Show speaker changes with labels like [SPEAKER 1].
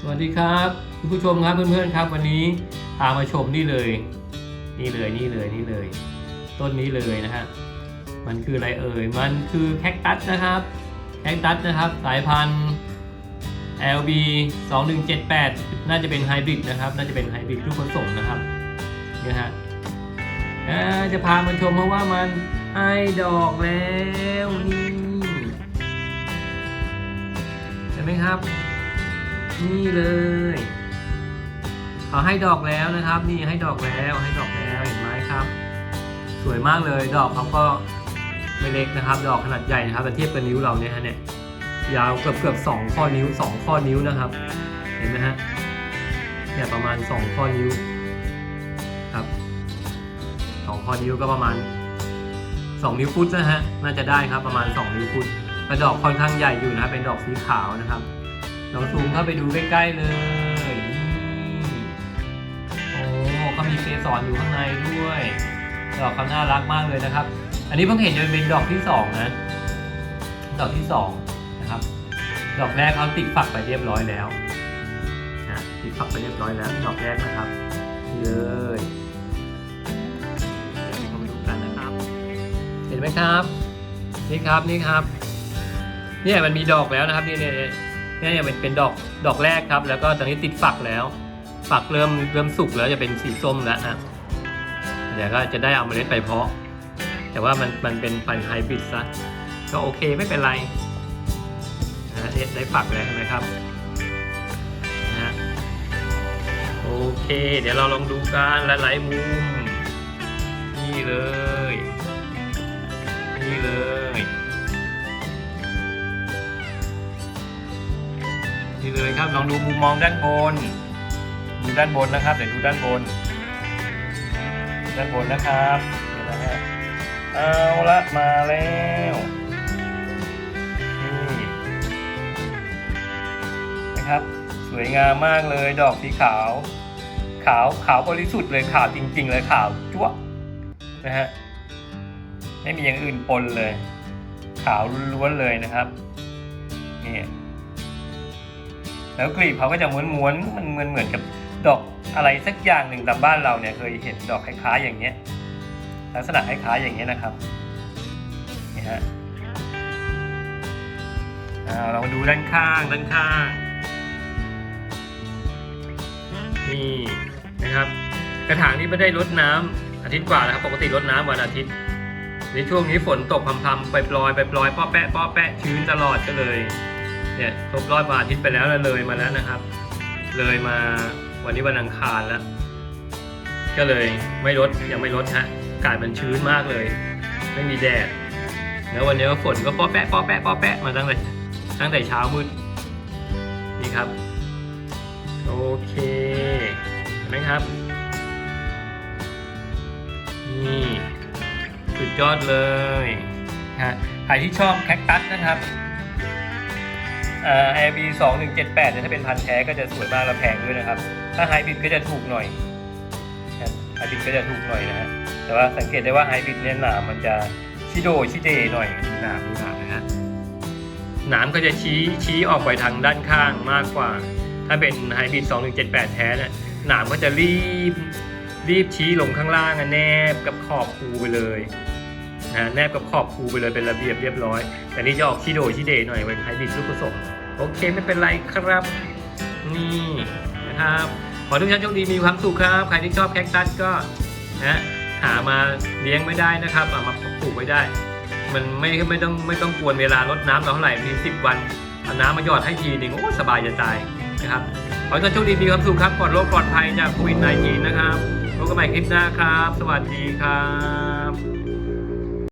[SPEAKER 1] สวัสดีครับคุณผู้ชมครับเพื่อนๆครับ วันนี้พามาชมนี่เลย นี่เลยนี่เลยนี่เลย ต้นนี้เลยนะฮะมันคืออะไรเอ่ยมันคือแคคตัสนะครับแคคตัสนะครับสายพันธุ์ LB 2178 น่าจะเป็นไฮบริดนะครับ น่าจะเป็นไฮบริดลูกผสมนะครับเนี่ยฮะจะพามาชมเพราะว่ามันให้ดอกแล้วนี่เห็นไหมครับ นี่เลยเขาให้ดอกแล้วนะครับ นี่ให้ดอกแล้วให้ดอกแล้วเห็นไหมครับ สวยมากเลย ดอกเขาก็ไม่เล็กนะครับ ดอกขนาดใหญ่นะครับแต่เทียบกับนิ้วเราเนี่ยฮะเนี่ยยาวเกือบเกือบสองข้อนิ้วสองข้อนิ้วนะครับ เห็นไหมฮะเนี่ยประมาณสองข้อนิ้วครับสองข้อนิ้วก็ประมาณสองนิ้วฟุตนะฮะน่าจะได้ครับประมาณสองนิ้วฟุตแต่ดอกค่อนข้างใหญ่อยู่นะครับเป็นดอกสีขาวนะครับ ลองซูมเข้าไปดูใกล้ๆเลยนี่โอ้ก็มีเกสรอยู่ข้างในด้วยดอกเขาน่ารักมากเลยนะครับ อันนี้เพิ่งเห็นจะเป็นดอกที่สองนะ ดอกที่สองนะครับ ดอกแรกเขาติดฝักไปเรียบร้อยแล้วนะติดฝักไปเรียบร้อยแล้วดอกแรกนะครับเลยเดี๋ยวเรามาดูกันนะครับ เห็นไหมครับ นี่ครับนี่ครับ เนี่ยมันมีดอกแล้วนะครับนี่เนี่ย เนี่ยเนี่ยเป็นเป็นดอกดอกแรกครับ แล้วก็ตอนนี้ติดฝักแล้ว ฝักเริ่มเริ่มสุกแล้วจะเป็นสีส้มแล้วนะเดี๋ยวก็จะได้เอาเมล็ดไปเพาะ แต่ว่ามันมันเป็นพันธุ์ไฮบริดซะก็โอเคไม่เป็นไรนะได้ฝักแล้วนไหมครับนะฮะโอเค เดี๋ยวเราลองดูกันหลายๆมุมนี่เลย ลองดูมุมมองด้านบน ดูด้านบนนะครับ เดี๋ยวดูด้านบน ด้านบนนะครับเดี๋ยวนะฮะเอาละมาแล้วนี่นะครับ สวยงามมากเลยดอกสีขาว ขาวขาวบริสุทธิ์เลยขาวจริง ๆ เลยขาวจั๊วนะฮะไม่มีอย่างอื่นปนเลย ขาวล้วนๆเลยนะครับนี่ แล้วกลีบเขาก็จะม้วนๆมันเหมือนเหมือนกับดอกอะไรสักอย่างหนึ่งตามบ้านเราเนี่ยเคยเห็นดอกคล้ายๆอย่างเงี้ยลักษณะคล้ายๆอย่างเงี้ยนะครับนี่ฮะเรามาดูด้านข้างด้านข้างนี่นะครับ กระถางนี้ไม่ได้รดน้ำอาทิตย์กว่าแล้วครับ ปกติรดน้ำวันอาทิตย์ ในช่วงนี้ฝนตกพรำๆไปปลอยไปปลอยป้อแปะป้อแปะชื้นตลอดก็เลย เนี่ยครบรอบวันอาทิตย์ไปแล้วเลยมาแล้วนะครับ เลยมาวันนี้วันอังคารแล้ว ก็เลยไม่ลดยังไม่ลดฮะอากาศมันชื้นมากเลย ไม่มีแดด แล้ววันนี้ก็ฝนก็ป้อแปะป้อแปะป้อแปะมาตั้งแต่ตั้งแต่เช้ามืดนี่ครับ โอเคเห็นไหมครับ นี่สุดยอดเลยฮะใครที่ชอบแคคตัสนะครับ อ่า AB 2 1 7 8เนี่ยถ้าเป็นพันธุ์แท้ก็จะสวยมากและแพงด้วยนะครับ ถ้าไฮบริดก็จะถูกหน่อยไฮบริดก็จะถูกหน่อยนะฮะแต่ว่าสังเกตได้ว่าไฮบริดเนี่ยหนามมันจะชิโดชิเดหน่อยหนามดูหนามนะฮะหนามก็จะชี้ชี้ออกไปทางด้านข้างมากกว่า ถ้าเป็นไฮบริด2 1 7 8 แท้เนี่ยหนามก็จะรีบรีบชี้ลงข้างล่างอะแนบกับขอบคูไปเลยะแนบกับขอบคูไปเลยเป็นระเบียบเรียบร้อย แต่นี่จะออกชิโดชิเดหน่อยเป็นไฮบริดลูกผสมโอเคไม่เป็นไรครับ นี่นะครับขอทุกท่านโชคดีมีความสุขครับ ใครที่ชอบแคคตัสก็นะหามาเลี้ยงไม่ได้นะครับามาปลูกไว้ได้ มันไม่ไม่ต้องไม่ต้องกวนเวลารดน้ำเราเท่าไหร่มีสิบวันเอาน้ำมาหยอดให้ทีหนึ่งโอ้สบายจะตายนะครับขอให้ทุกท่านโชคดีมีความสุขครับปลอดโรคปลอดภัยจากโควิด -19 นะครับพบกันใหม่คลิปหน้าครับ สวัสดีครับ